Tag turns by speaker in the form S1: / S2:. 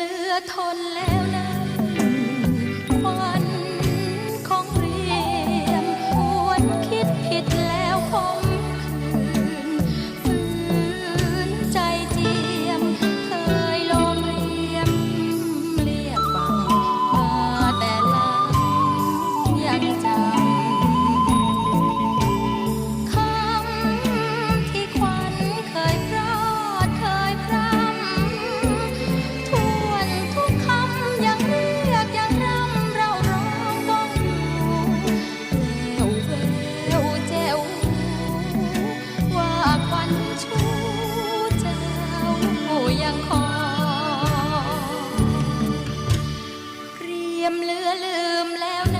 S1: เลือทนแล้วนะ ยมเลือลืมแล้วนะ